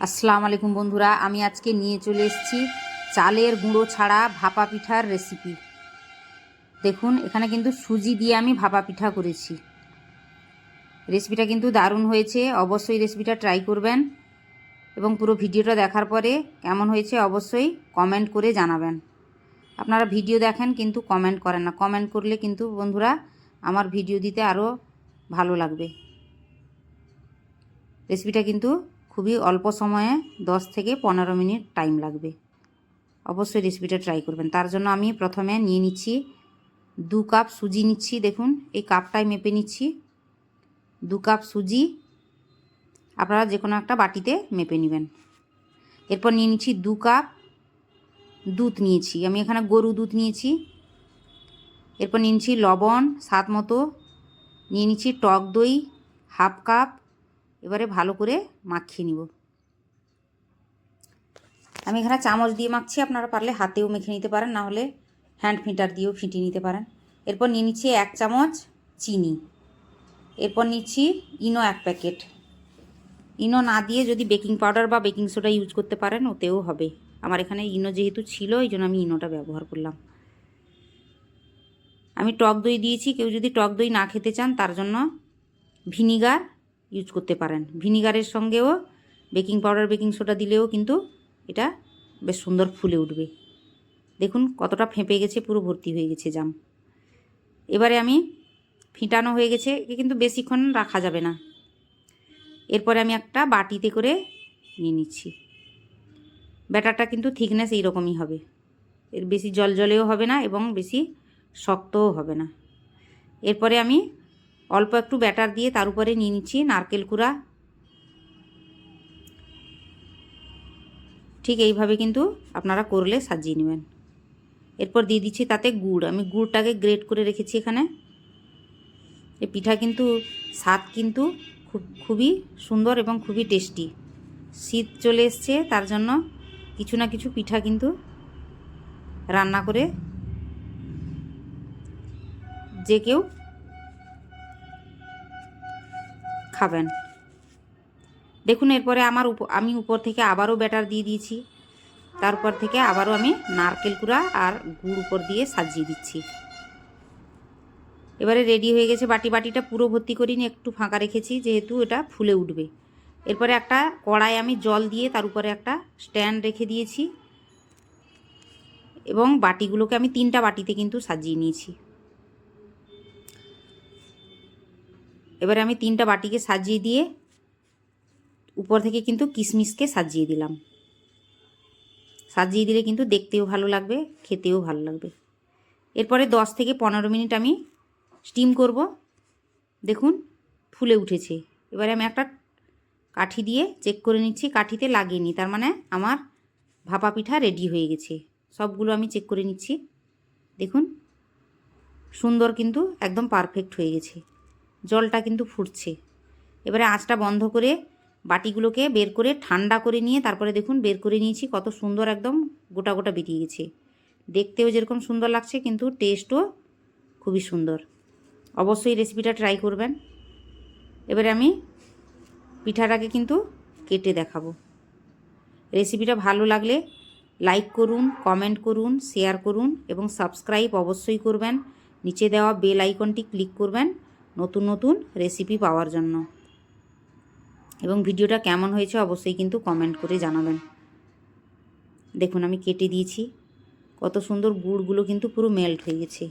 আসসালামু আলাইকুম বন্ধুরা, আমি আজকে নিয়ে চলে এসেছি চালের গুঁড়ো ছাড়া ভাপা পিঠার রেসিপি দেখুন, এখানে কিন্তু সুজি দিয়ে আমি ভাপা পিঠা করেছি। রেসিপিটা কিন্তু দারুণ হয়েছে, অবশ্যই রেসিপিটা ট্রাই করবেন। এবং পুরো ভিডিওটা দেখার পরে কেমন হয়েছে অবশ্যই কমেন্ট করে জানাবেন। আপনারা ভিডিও দেখেন, কিন্তু কমেন্ট করেন না। কমেন্ট করলে কিন্তু বন্ধুরা আমার ভিডিও দিতে আরও ভালো লাগবে। রেসিপিটা কিন্তু খুবই অল্প সময়ে 10 থেকে পনেরো মিনিট টাইম লাগবে। অবশ্যই রেসিপিটা ট্রাই করবেন। তার জন্য আমি প্রথমে নিয়ে নিচ্ছি দু কাপ সুজি নিচ্ছি, দেখুন। এই কাপটাই মেপে নিচ্ছি। দু কাপ সুজি আপনারা যে কোনো একটা বাটিতে মেপে নেবেন। এরপর নিয়ে নিচ্ছি দু কাপ দুধ নিয়েছি। আমি এখানে গরু দুধ নিয়েছি। এরপর নিয়ে নিচ্ছি লবণ, স্বাদ মতো। নিয়ে নিচ্ছি টক দই, হাফ কাপ এবারে ভালো করে মাখিয়ে নিব। আমি এখানে চামচ দিয়ে মাখছি, আপনারা পারলে হাতেও মেখে নিতে পারেন, না হলে হ্যান্ড ফিটার দিয়েও ফিটিয়ে নিতে পারেন। এরপর নিয়ে নিচ্ছি এক চামচ চিনি। এরপর নিচ্ছি ইনো এক প্যাকেট। ইনো না দিয়ে যদি বেকিং পাউডার বা বেকিং সোডা ইউজ করতে পারেন, ওতেও হবে। আমার এখানে ইনো যেহেতু ছিল, এই জন্য আমি ইনোটা ব্যবহার করলাম। আমি টক দই দিয়েছি, কেউ যদি টক দই না খেতে চান, তার জন্য ভিনিগার ইউজ করতে পারেন। ভিনিগারের সঙ্গেও বেকিং পাউডার বেকিং সোডা দিলেও কিন্তু এটা বেশ সুন্দর ফুলে উঠবে। দেখুন কতটা ফেঁপে গেছে, পুরো ভর্তি হয়ে গেছে জাম। এবারে আমি ফিটানো হয়ে গেছে, একে কিন্তু বেশিক্ষণ রাখা যাবে না। এরপরে আমি একটা বাটিতে করে নিয়ে নিচ্ছি। ব্যাটারটা কিন্তু থিকনেস এইরকমই হবে। এর বেশি জল জলেও হবে না এবং বেশি শক্তও হবে না। এরপরে আমি অল্প একটু ব্যাটার দিয়ে তার উপরে নিয়ে নিচ্ছি, নারকেল কুড়া। ঠিক এইভাবে কিন্তু আপনারা করলে সাজিয়ে নেবেন। এরপর দিয়ে দিচ্ছি তাতে গুড়। আমি গুড়টাকে গ্রেট করে রেখেছি এখানে। এই পিঠা কিন্তু, স্বাদ কিন্তু খুব, খুবই সুন্দর এবং খুবই টেস্টি। শীত চলে এসছে, তার জন্য কিছু না কিছু পিঠা কিন্তু রান্না করে যে কেউ খাবেন। দেখুন, এরপরে আমার আমি উপর থেকে আবারও ব্যাটার দিয়ে দিয়েছি। তারপর থেকে আবারও আমি নারকেল কুড়া আর গুড় উপর দিয়ে সাজিয়ে দিচ্ছি। এবারে রেডি হয়ে গেছে বাটি। বাটিটা পুরো ভর্তি করিনি একটু ফাঁকা রেখেছি, যেহেতু এটা ফুলে উঠবে। এরপরে একটা কড়াই আমি জল দিয়ে তার উপরে একটা স্ট্যান্ড রেখে দিয়েছি। এবং বাটিগুলোকে আমি তিনটা বাটিতে কিন্তু সাজিয়ে নিয়েছি। এবারে আমি তিনটা বাটিকে সাজিয়ে দিয়ে উপর থেকে কিন্তু কিশমিশকে সাজিয়ে দিলাম। সাজিয়ে দিলে কিন্তু দেখতেও ভালো লাগবে, খেতেও ভালো লাগবে। এরপরে দশ থেকে পনেরো মিনিট আমি স্টিম করব। দেখুন, ফুলে উঠেছে। এবারে আমি একটা কাঠি দিয়ে চেক করে নিচ্ছি, কাঠিতে লাগিয়ে নিই তার মানে আমার ভাপা পিঠা রেডি হয়ে গেছে। সবগুলো আমি চেক করে নিচ্ছি। দেখুন, সুন্দর কিন্তু একদম পারফেক্ট হয়ে গেছে। জলটা কিন্তু ফুটছে। এবারে আঁচটা বন্ধ করে বাটিগুলোকে বের করে ঠান্ডা করে নিয়ে তারপরে দেখুন বের করে নিয়েছি, কত সুন্দর একদম গোটা গোটা বেরিয়ে গেছে। দেখতেও যেরকম সুন্দর লাগছে, কিন্তু টেস্টও খুবই সুন্দর। অবশ্যই রেসিপিটা ট্রাই করবেন। এবারে আমি পিঠাটাকে কিন্তু কেটে দেখাবো। রেসিপিটা ভালো লাগলে লাইক করুন, কমেন্ট করুন, শেয়ার করুন এবং সাবস্ক্রাইব অবশ্যই করবেন। নিচে দেওয়া বেল আইকনটি ক্লিক করবেন। নতুন নতুন রেসিপি পাওয়ার জন্য। এবং ভিডিওটা কেমন হয়েছে অবশ্যই কিন্তু কমেন্ট করে জানাবেন। দেখুন, আমি কেটে দিয়েছি। কত সুন্দর গুড়গুলো কিন্তু পুরো মেল্ট হয়ে গেছে।